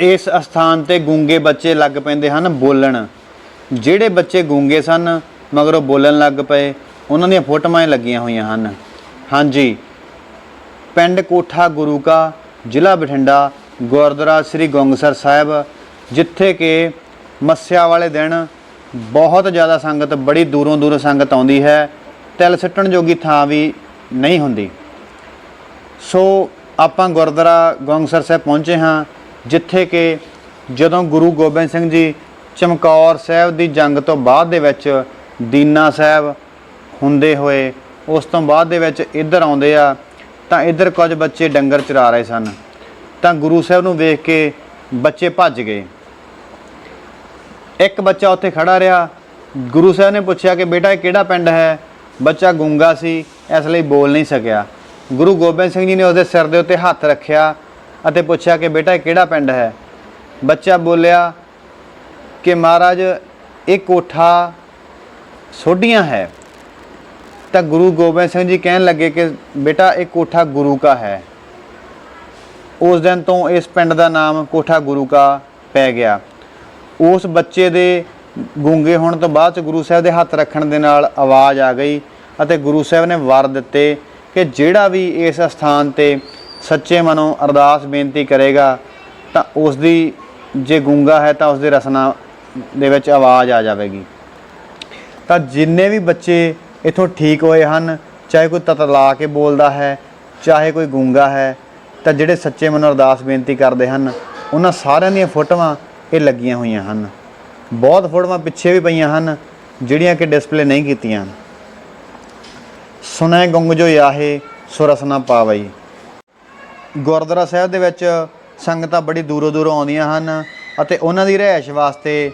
ਇਸ ਅਸਥਾਨ ਤੇ ਗੂੰਗੇ ਬੱਚੇ ਲੱਗ ਪੈਂਦੇ ਹਨ ਬੋਲਣ। ਜਿਹੜੇ ਬੱਚੇ ਗੂੰਗੇ ਸਨ, ਮਗਰੋਂ ਬੋਲਣ ਲੱਗ ਪਏ, ਉਹਨਾਂ ਦੀਆਂ ਫੋਟੋਆਂ ਹੀ ਲੱਗੀਆਂ ਹੋਈਆਂ ਹਨ। ਹਾਂਜੀ, ਪਿੰਡ ਕੋਠਾ ਗੁਰੂ ਕਾ, ਜ਼ਿਲ੍ਹਾ ਬਠਿੰਡਾ, ਗੁਰਦੁਆਰਾ ਸ੍ਰੀ ਗੋਂਗਸਰ ਸਾਹਿਬ, ਜਿੱਥੇ ਕਿ ਮੱਸਿਆ ਵਾਲੇ ਦਿਨ ਬਹੁਤ ਜ਼ਿਆਦਾ ਸੰਗਤ, ਬੜੀ ਦੂਰੋਂ ਦੂਰੋਂ ਸੰਗਤ ਆਉਂਦੀ ਹੈ, ਤਿਲ ਸਿੱਟਣ ਜੋਗੀ ਥਾਂ ਵੀ ਨਹੀਂ ਹੁੰਦੀ। ਸੋ, ਆਪਾਂ ਗੁਰਦੁਆਰਾ ਗੋਂਗਸਰ ਸਾਹਿਬ ਪਹੁੰਚੇ ਹਾਂ। ਜਿੱਥੇ ਕਿ ਜਦੋਂ ਗੁਰੂ ਗੋਬਿੰਦ ਸਿੰਘ ਜੀ ਚਮਕੌਰ ਸਾਹਿਬ ਦੀ ਜੰਗ ਤੋਂ ਬਾਅਦ ਦੇ ਵਿੱਚ ਦੀਨਾ ਸਾਹਿਬ ਹੁੰਦੇ ਹੋਏ ਉਸ ਤੋਂ ਬਾਅਦ ਦੇ ਵਿੱਚ ਇੱਧਰ ਆਉਂਦੇ ਆ, ਤਾਂ ਇੱਧਰ ਕੁਝ ਬੱਚੇ ਡੰਗਰ ਚਰਾ ਰਹੇ ਸਨ। ਤਾਂ ਗੁਰੂ ਸਾਹਿਬ ਨੂੰ ਵੇਖ ਕੇ ਬੱਚੇ ਭੱਜ ਗਏ। ਇੱਕ ਬੱਚਾ ਉੱਥੇ ਖੜਾ ਰਿਹਾ। ਗੁਰੂ ਸਾਹਿਬ ਨੇ ਪੁੱਛਿਆ ਕਿ ਬੇਟਾ, ਇਹ ਕਿਹੜਾ ਪਿੰਡ ਹੈ? ਬੱਚਾ ਗੁੰਗਾ ਸੀ, ਇਸ ਲਈ ਬੋਲ ਨਹੀਂ ਸਕਿਆ। ਗੁਰੂ ਗੋਬਿੰਦ ਸਿੰਘ ਜੀ ਨੇ ਉਹਦੇ ਸਿਰ ਦੇ ਉੱਤੇ ਹੱਥ ਰੱਖਿਆ। ਅਤੇ ਪੁੱਛਿਆ ਕਿ ਬੇਟਾ, ਇਹ ਕਿਹੜਾ ਪਿੰਡ ਹੈ? ਬੱਚਾ ਬੋਲਿਆ ਕਿ ਮਹਾਰਾਜ, ਇਹ ਕੋਠਾ ਸੋਢੀਆਂ ਹੈ। ਤਾਂ ਗੁਰੂ ਗੋਬਿੰਦ ਸਿੰਘ ਜੀ ਕਹਿਣ ਲੱਗੇ ਕਿ ਬੇਟਾ, ਇਹ ਕੋਠਾ ਗੁਰੂ ਕਾ ਹੈ। ਉਸ ਦਿਨ ਤੋਂ ਇਸ ਪਿੰਡ ਦਾ ਨਾਮ ਕੋਠਾ ਗੁਰੂ ਕਾ ਪੈ ਗਿਆ। ਉਸ ਬੱਚੇ ਦੇ ਗੂੰਗੇ ਹੋਣ ਤੋਂ ਬਾਅਦ ਚ ਗੁਰੂ ਸਾਹਿਬ ਦੇ ਹੱਥ ਰੱਖਣ ਦੇ ਨਾਲ ਆਵਾਜ਼ ਆ ਗਈ ਅਤੇ ਗੁਰੂ ਸਾਹਿਬ ਨੇ ਵਰ ਦਿੱਤੇ ਕਿ ਜਿਹੜਾ ਵੀ ਇਸ ਸਥਾਨ ਤੇ ਸੱਚੇ ਮਨੋਂ ਅਰਦਾਸ ਬੇਨਤੀ ਕਰੇਗਾ, ਤਾਂ ਉਸ ਦੀ ਜੇ ਗੂੰਗਾ ਹੈ ਤਾਂ ਉਸ ਦੇ ਰਸਨਾ ਦੇ ਵਿੱਚ ਆਵਾਜ਼ ਆ ਜਾਵੇਗੀ। ਤਾਂ ਜਿੰਨੇ ਵੀ ਬੱਚੇ ਇਥੋਂ ਠੀਕ ਹੋਏ ਹਨ, ਚਾਹੇ ਕੋਈ ਤਤਲਾ ਕੇ ਬੋਲਦਾ ਹੈ, ਚਾਹੇ ਕੋਈ ਗੂੰਗਾ ਹੈ, ਤਾਂ ਜਿਹੜੇ ਸੱਚੇ ਮਨੋਂ ਅਰਦਾਸ ਬੇਨਤੀ ਕਰਦੇ ਹਨ, ਉਹਨਾਂ ਸਾਰਿਆਂ ਦੀਆਂ ਫੋਟੋਆਂ ਇਹ ਲੱਗੀਆਂ ਹੋਈਆਂ ਹਨ। ਬਹੁਤ ਫੋਟੋਆਂ ਪਿੱਛੇ ਵੀ ਪਈਆਂ ਹਨ, ਜਿਹੜੀਆਂ ਕਿ ਡਿਸਪਲੇ ਨਹੀਂ ਕੀਤੀਆਂ ਸੁਣੈ ਗੁੰਗ ਜੋ ਆਹੇ ਸੁਰਸਨਾ ਪਾਵਈ। ਗੁਰਦੁਆਰਾ ਸਾਹਿਬ ਦੇ ਵਿੱਚ ਸੰਗਤਾਂ ਬੜੀ ਦੂਰੋਂ ਦੂਰੋਂ ਆਉਂਦੀਆਂ ਹਨ ਅਤੇ ਉਹਨਾਂ ਦੀ ਰਿਹਾਇਸ਼ ਵਾਸਤੇ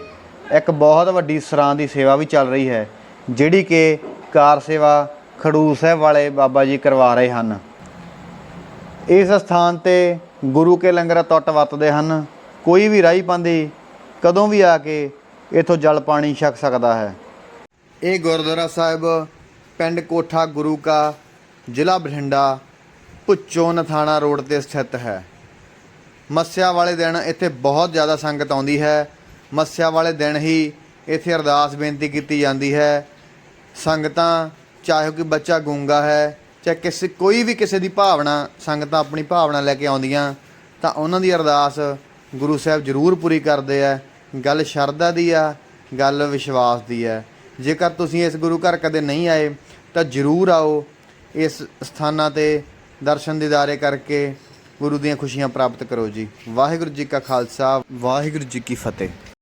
ਇੱਕ ਬਹੁਤ ਵੱਡੀ ਸਰਾਂ ਦੀ ਸੇਵਾ ਵੀ ਚੱਲ ਰਹੀ ਹੈ, ਜਿਹੜੀ ਕਿ ਕਾਰ ਸੇਵਾ ਖਡੂਰ ਸਾਹਿਬ ਵਾਲੇ ਬਾਬਾ ਜੀ ਕਰਵਾ ਰਹੇ ਹਨ। ਇਸ ਸਥਾਨ ਤੇ ਗੁਰੂ ਕੇ ਲੰਗਰ ਟੁੱਟ ਵਰਤਦੇ ਹਨ। ਕੋਈ ਵੀ ਰਾਹੀ ਪਾਂਦੀ ਕਦੋਂ ਵੀ ਆ ਕੇ ਇਥੋਂ ਜਲ ਪਾਣੀ ਛਕ ਸਕਦਾ ਹੈ। ਇਹ ਗੁਰਦੁਆਰਾ ਸਾਹਿਬ ਪਿੰਡ ਕੋਠਾ ਗੁਰੂ ਕਾ ਜ਼ਿਲ੍ਹਾ ਬਠਿੰਡਾ ਭੁੱਚੋ ਨਥਾਣਾ ਰੋਡ ਤੇ ਸਥਿਤ ਹੈ। ਮੱਸਿਆ ਵਾਲੇ ਦਿਨ ਇੱਥੇ ਬਹੁਤ ਜ਼ਿਆਦਾ ਸੰਗਤ ਆਉਂਦੀ ਹੈ। ਮੱਸਿਆ ਵਾਲੇ ਦਿਨ ਹੀ ਇੱਥੇ ਅਰਦਾਸ ਬੇਨਤੀ ਕੀਤੀ ਜਾਂਦੀ ਹੈ। ਸੰਗਤਾਂ, ਚਾਹੇ ਕੋਈ ਬੱਚਾ ਗੂੰਗਾ ਹੈ, ਚਾਹੇ ਕਿਸੇ ਕੋਈ ਵੀ ਕਿਸੇ ਦੀ ਭਾਵਨਾ, ਸੰਗਤਾਂ ਆਪਣੀ ਭਾਵਨਾ ਲੈ ਕੇ ਆਉਂਦੀਆਂ, ਤਾਂ ਉਹਨਾਂ ਦੀ ਅਰਦਾਸ ਗੁਰੂ ਸਾਹਿਬ ਜ਼ਰੂਰ ਪੂਰੀ ਕਰਦੇ ਆ। ਗੱਲ ਸ਼ਰਧਾ ਦੀ ਆ, ਗੱਲ ਵਿਸ਼ਵਾਸ ਦੀ ਹੈ ਜੇਕਰ ਤੁਸੀਂ ਇਸ ਗੁਰੂ ਘਰ ਕਦੇ ਨਹੀਂ ਆਏ, ਤਾਂ ਜ਼ਰੂਰ ਆਓ। ਇਸ ਸਥਾਨਾਂ ਤੇ ਦਰਸ਼ਨ ਦੀਦਾਰੇ ਕਰਕੇ ਗੁਰੂ ਦੀਆਂ ਖੁਸ਼ੀਆਂ ਪ੍ਰਾਪਤ ਕਰੋ ਜੀ। ਵਾਹਿਗੁਰੂ ਜੀ ਕਾ ਖਾਲਸਾ, ਵਾਹਿਗੁਰੂ ਜੀ ਕੀ ਫਤਿਹ।